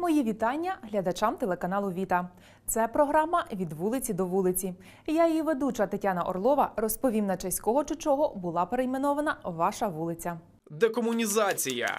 Мої вітання глядачам телеканалу Віта. Це програма від вулиці до вулиці. Я її ведуча Тетяна Орлова розповім на честь кого чи чого була перейменована ваша вулиця. Декомунізація.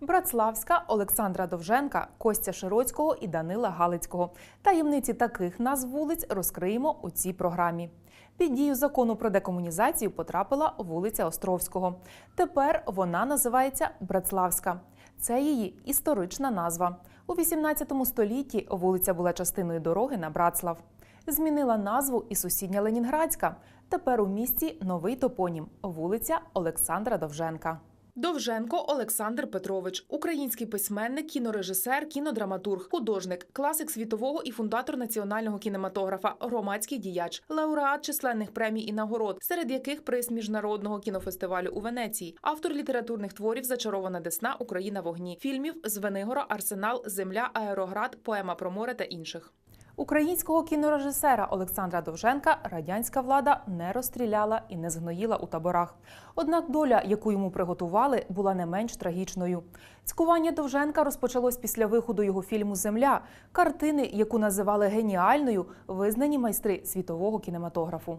Братславська, Олександра Довженка, Костя Широцького і Данила Галицького. Таємниці таких назв вулиць розкриємо у цій програмі. Під дію закону про декомунізацію потрапила вулиця Островського. Тепер вона називається Братславська. Це її історична назва. У 18 столітті вулиця була частиною дороги на Братслав. Змінила назву і сусідня Ленінградська. Тепер у місті новий топонім вулиця Олександра Довженка. Довженко Олександр Петрович, український письменник, кінорежисер, кінодраматург, художник, класик світового і фундатор національного кінематографа, громадський діяч, лауреат численних премій і нагород, серед яких приз міжнародного кінофестивалю у Венеції, автор літературних творів Зачарована Десна, Україна в огні, фільмів Звенигора, Арсенал, Земля, Аероград, Поема про море та інших. Українського кінорежисера Олександра Довженка радянська влада не розстріляла і не згноїла у таборах. Однак доля, яку йому приготували, була не менш трагічною. Цькування Довженка розпочалось після виходу його фільму Земля, картини, яку називали геніальною, визнані майстри світового кінематографу.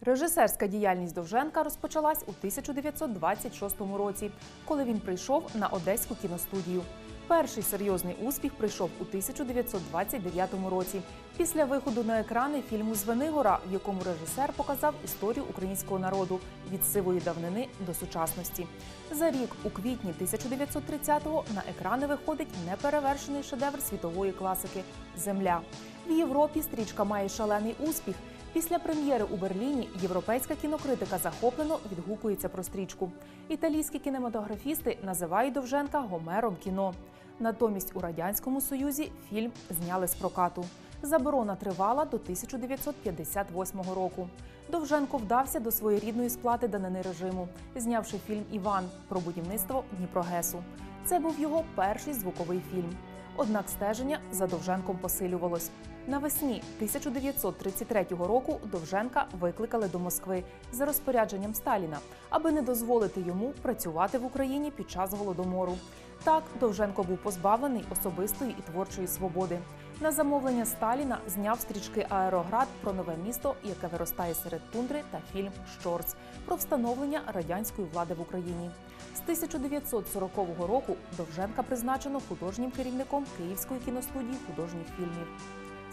Режисерська діяльність Довженка розпочалась у 1926 році, коли він прийшов на Одеську кіностудію. Перший серйозний успіх прийшов у 1929 році після виходу на екрани фільму Звенигора, в якому режисер показав історію українського народу від сивої давнини до сучасності. За рік, у квітні 1930-го, на екрани виходить неперевершений шедевр світової класики Земля. В Європі стрічка має шалений успіх. Після прем'єри у Берліні європейська кінокритика захоплено відгукується про стрічку. Італійські кінематографісти називають Довженка Гомером кіно. Натомість у радянському союзі фільм зняли з прокату. Заборона тривала до 1958 року. Довженко вдався до своєрідної сплати данини режиму, знявши фільм Іван про будівництво Дніпрогесу. Це був його перший звуковий фільм. Однак стеження за Довженком посилювалось. Навесні 1933 року Довженка викликали до Москви за розпорядженням Сталіна, аби не дозволити йому працювати в Україні під час голодомору. Так, Довженко був позбавлений особистої і творчої свободи. На замовлення Сталіна зняв стрічки Аероград про нове місто, яке виростає серед тундри, та фільм Щорц про встановлення радянської влади в Україні. З 1940 року Довженка призначено художнім керівником Київської кіностудії художніх фільмів.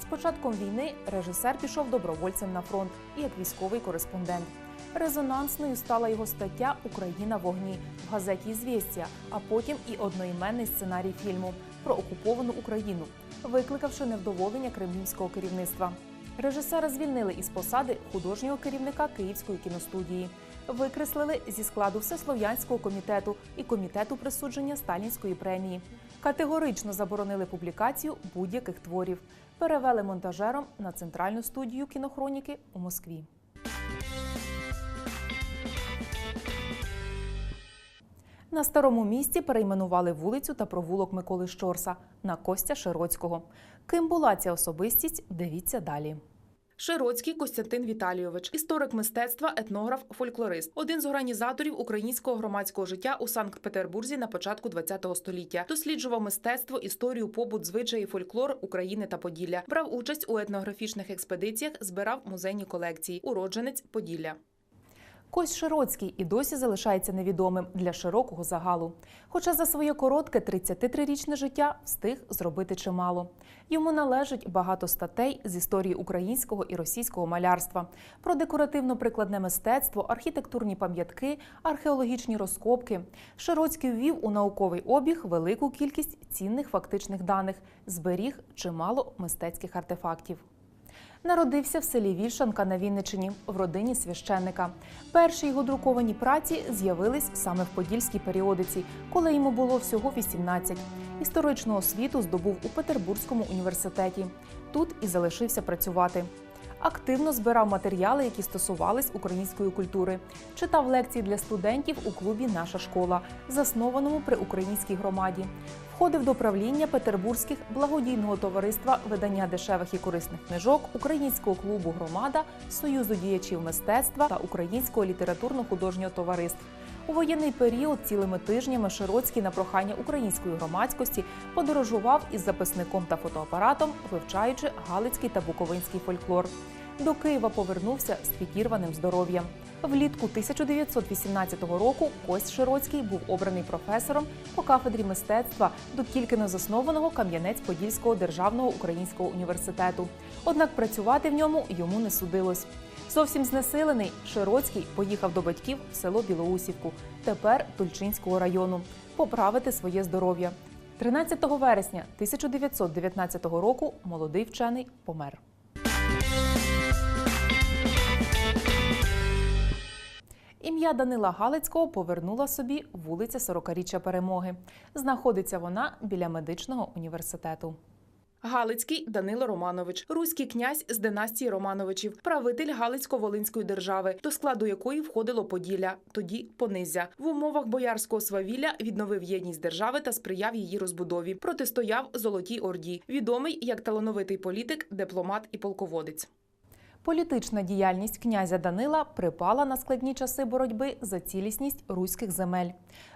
З початком війни режисер пішов добровольцем на фронт і як військовий кореспондент. Резонансною стала його стаття Україна вогні в газеті «Ізвєстія», а потім і одноіменний сценарій фільму про окуповану Україну, викликавши невдоволення кремлівського керівництва. Режисера звільнили із посади художнього керівника Київської кіностудії. Викреслили зі складу Всеслов'янського комітету і комітету присудження сталінської премії. Категорично заборонили публікацію будь-яких творів. Перевели монтажером на центральну студію кінохроніки у Москві. На старому місці перейменували вулицю та провулок Миколи Щорса на Костя Широцького. Ким була ця особистість? Дивіться далі. Широцький Костянтин Віталійович, історик мистецтва, етнограф, фольклорист, один з організаторів українського громадського життя у Санкт-Петербурзі на початку ХХ століття. Досліджував мистецтво, історію, побут, звичаї, фольклор України та Поділля. Брав участь у етнографічних експедиціях, збирав музейні колекції. Уродженець Поділля. Кость Широцький і досі залишається невідомим для широкого загалу. Хоча за своє коротке 33-річне життя встиг зробити чимало. Йому належить багато статей з історії українського і російського малярства, про декоративно-прикладне мистецтво, архітектурні пам'ятки, археологічні розкопки. Широцький ввів у науковий обіг велику кількість цінних фактичних даних, зберіг чимало мистецьких артефактів. Народився в селі Вільшанка на Вінничині в родині священника. Перші його друковані праці з'явились саме в подільській періодиці, коли йому було всього 18. Історичну освіту здобув у Петербурзькому університеті. Тут і залишився працювати. Активно збирав матеріали, які стосувались української культури. Читав лекції для студентів у клубі Наша школа, заснованому при українській громаді. Входив до правління Петербурзьких благодійного товариства видання дешевих і корисних книжок, українського клубу Громада, Союзу діячів мистецтва та Українського літературно-художнього товариств. У воєнний період цілими тижнями Широцький на прохання української громадськості подорожував із записником та фотоапаратом, вивчаючи галицький та буковинський фольклор. До Києва повернувся з підірваним здоров'ям. Влітку 1918 року Кость Широцький був обраний професором по кафедрі мистецтва до тільки не заснованого Кам'янець-Подільського державного українського університету. Однак працювати в ньому йому не судилось. Зовсім знесилений Широцький поїхав до батьків в село Білоусівку, тепер Тульчинського району, поправити своє здоров'я. 13 вересня 1919 року молодий вчений помер. Ім'я Данила Галицького повернула собі вулиця 40-річчя перемоги. Знаходиться вона біля медичного університету. Галицький Данило Романович, руський князь з династії Романовичів, правитель Галицько-Волинської держави, до складу якої входило Поділля, тоді Понизя. В умовах боярського свавілля відновив єдність держави та сприяв її розбудові. Протистояв Золотій Орді, відомий як талановитий політик, дипломат і полководець. Політична діяльність князя Данила припала на складні часи боротьби за цілісність руських земель.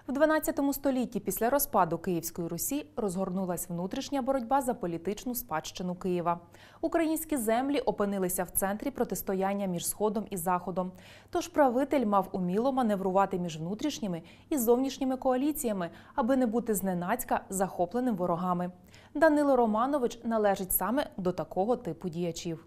В 12 столітті після розпаду Київської Русі розгорнулась внутрішня боротьба за політичну спадщину Києва. Українські землі опинилися в центрі протистояння між Сходом і Заходом. Тож правитель мав уміло маневрувати між внутрішніми і зовнішніми коаліціями, аби не бути зненацька захопленим ворогами. Данило Романович належить саме до такого типу діячів.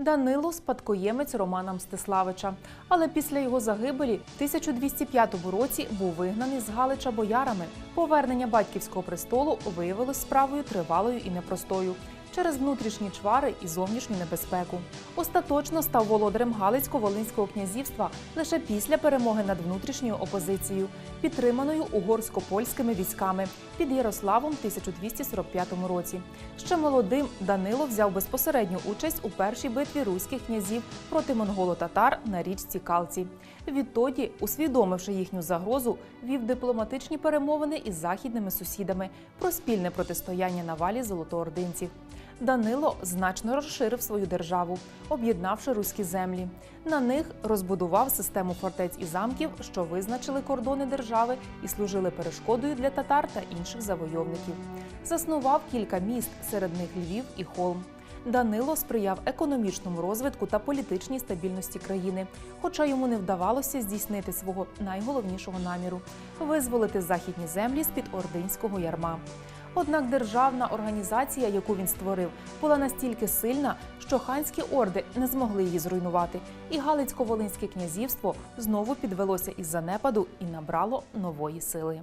Данило спадкоємець Романа Мстиславича, але після його загибелі в 1205 році був вигнаний з Галича боярами. Повернення батьківського престолу виявилось справою тривалою і непростою через внутрішні чвари і зовнішню небезпеку. Остаточно став володарем Галицько-Волинського князівства лише після перемоги над внутрішньою опозицією, підтриманою угорсько-польськими військами під Ярославом в 1245 році. Ще молодим Данило взяв безпосередню участь у першій битві руських князів проти монголо-татар на річці Калці. Відтоді, усвідомивши їхню загрозу, вів дипломатичні перемовини із західними сусідами про спільне протистояння навалі золотоординців. Данило значно розширив свою державу, об'єднавши руські землі. На них розбудував систему фортець і замків, що визначили кордони держави і служили перешкодою для татар та інших завойовників. Заснував кілька міст, серед них Львів і Холм. Данило сприяв економічному розвитку та політичній стабільності країни, хоча йому не вдавалося здійснити свого найголовнішого наміру визволити західні землі з під ординського ярма. Однак державна організація, яку він створив, була настільки сильна, що ханські орди не змогли її зруйнувати, і Галицько-Волинське князівство знову підвелося із занепаду і набрало нової сили.